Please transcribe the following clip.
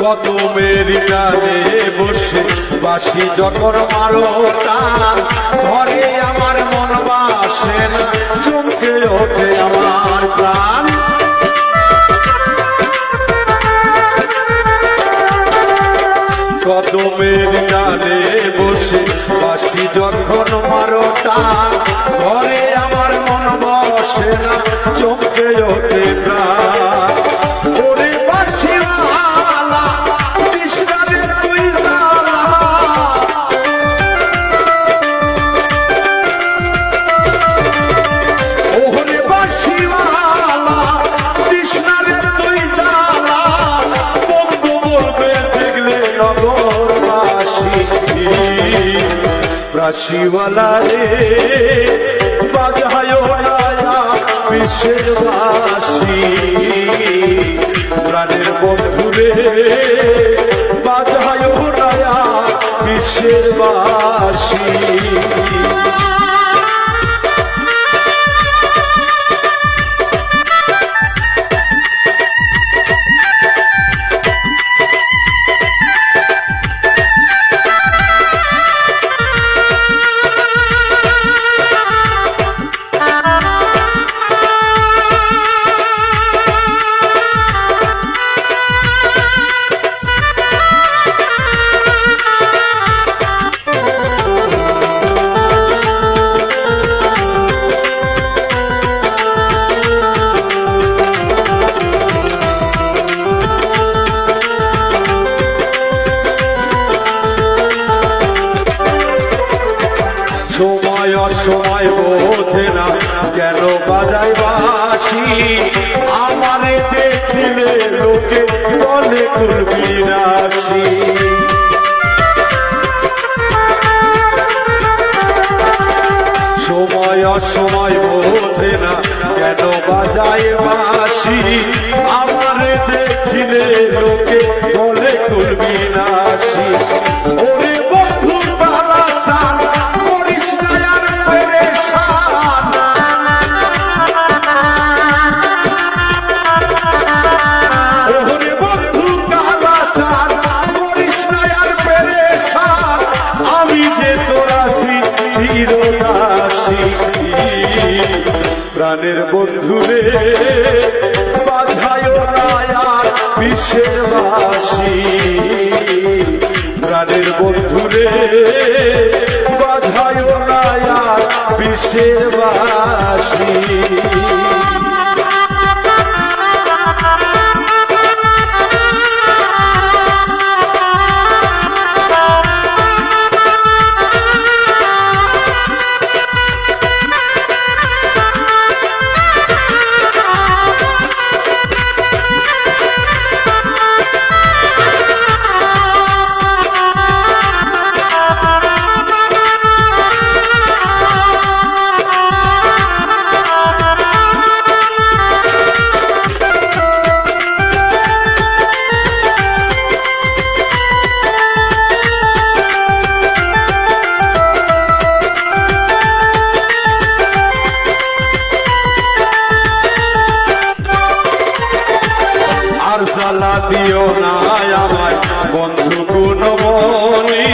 কত মেরি ডালে বসে বাসি যখন মারো টান ঘরে আমার মন বাসে না, চমকে ওঠে আমার প্রাণ। কত মেরি ডালে বসে বাসি যখন মারো টান ঘরে আমার মন বসে না, চমকে ওঠে রাশিওয়ালা রে বাজায় বিশ্বের বাসী প্রাণের বন্ধু রে বাজায় বিশ্বের বাসী সময় বোঝে না কেন বাজাই বাসি? আমারে দেখিলে লোকে বলে কুলবি রাশি সময় অসময় বোঝে না কেন বাজায় প্রাণের বন্ধু রে বাধায় বিশ্বের বাসী। প্রাণের বন্ধু রে বাধায় বিশ্বের বাসী। আর জ্বালা দিও না আমার বন্ধু কোনো বলি